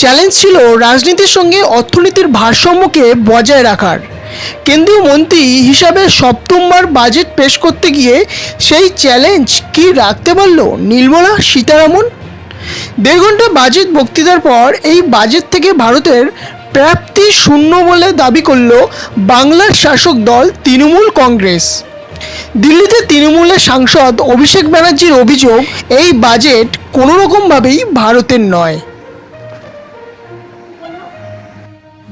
Challenge ছিল রাজনীতির সঙ্গে অর্থনীতির ভারসাম্যকে বজায় রাখার। কেন্দ্রীয় মন্ত্রী হিসাবে সপ্তমবার বাজেট পেশ করতে গিয়ে সেই চ্যালেঞ্জ কি রাখতে পারল নির্মলা সীতারামন? দেড় ঘণ্টা বাজেট বক্তৃতার পর এই বাজেট থেকে ভারতের প্রাপ্তি শূন্য বলে দাবি করল বাংলার শাসক দল তৃণমূল কংগ্রেস। দিল্লিতে তৃণমূলের সাংসদ অভিষেক ব্যানার্জির অভিযোগ, এই বাজেট কোনো রকমভাবেই ভারতের নয়।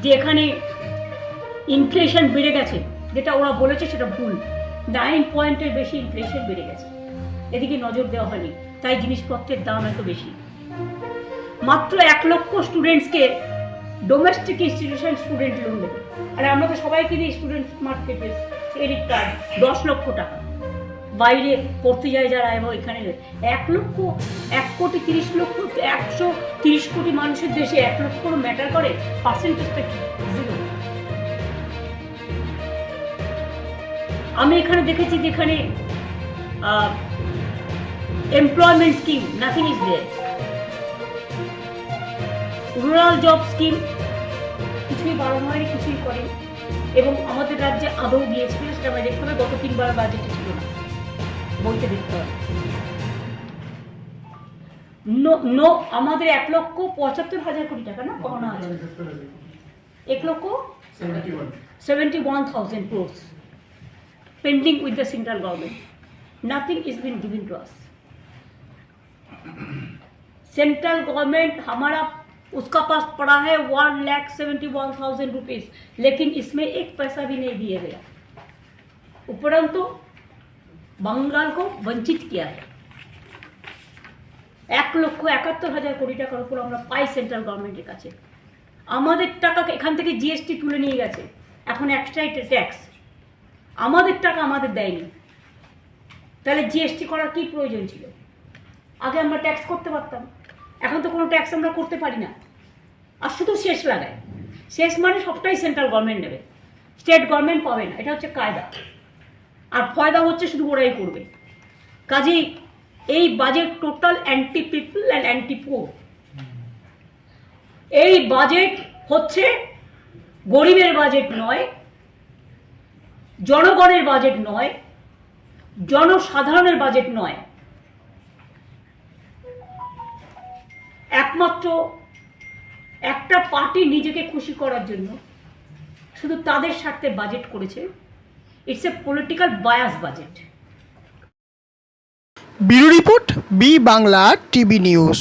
যে এখানে ইনফ্লেশন বেড়ে গেছে, যেটা ওরা বলেছে সেটা ভুল। নাইন পয়েন্টের বেশি ইনফ্লেশন বেড়ে গেছে। এদিকে নজর দেওয়া হয়নি, তাই জিনিসপত্রের দাম এত বেশি। মাত্র এক লক্ষ স্টুডেন্টসকে ডোমেস্টিক ইনস্টিটিউশন স্টুডেন্ট লোন দেবে। আর আমরা তো সবাইকে দিই স্টুডেন্ট স্মার্ট ক্রেডিট কার্ড দশ লক্ষ টাকা। বাইরে পড়তে যায় যারা এবং এখানে এক লক্ষ, এক কোটি তিরিশ লক্ষ, একশো তিরিশ কোটি মানুষের দেশে এক লক্ষ ম্যাটার করে পার্সেন্টেজটা কি? আমি এখানে দেখেছি যেখানে employment scheme nothing is there rural job scheme কিছুই বাড়ানো হয়নি, কিছুই করে এবং আমাদের রাজ্যে আদৌ দিয়েছিল সেটা আমরা দেখতে হবে গত তিনবার বাজেটে ছিল না। বইতে দেখতে হবে নো নো আমাদের এক লক্ষ পঁচাত্তর হাজার কোটি টাকা না কমানো আছে এক lakh seventy one thousand crores pending with the central government. Nothing is been given to us. Central government हमारा उसका पास पड़ा है one lakh seventy one thousand rupees लेकिन इसमें एक पैसा भी नहीं दिया गया उपरंतु बंगाल को वंचित किया है এক লক্ষ একাত্তর হাজার কোটি টাকার উপর আমরা পাই সেন্ট্রাল গভর্নমেন্টের কাছে আমাদের টাকা এখান থেকে জিএসটি তুলে নিয়ে গেছে এখন এক্সট্রা ট্যাক্স আমাদের টাকা আমাদের দেয়নি তাহলে জিএসটি করার কি প্রয়োজন ছিল আগে আমরা ট্যাক্স করতে পারতাম এখন তো কোনো ট্যাক্স আমরা করতে পারি না আর শুধু শেষ লাগায় শেষ মানে সবটাই সেন্ট্রাল গভর্নমেন্ট নেবে স্টেট গভর্নমেন্ট পাবে না এটা হচ্ছে কায়দা আর ফয়দা হচ্ছে শুধু ওরাই করবে। কাজেই এই budget total anti people and anti poor এই বাজেট হচ্ছে গরিবের বাজেট নয়, জনগণের বাজেট নয়, জনসাধারণের বাজেট নয়। একমাত্র একটা পার্টি নিজেকে খুশি করার জন্য শুধু তাদের স্বার্থে বাজেট করেছে। It's a political bias budget bureau report B Bangla TV news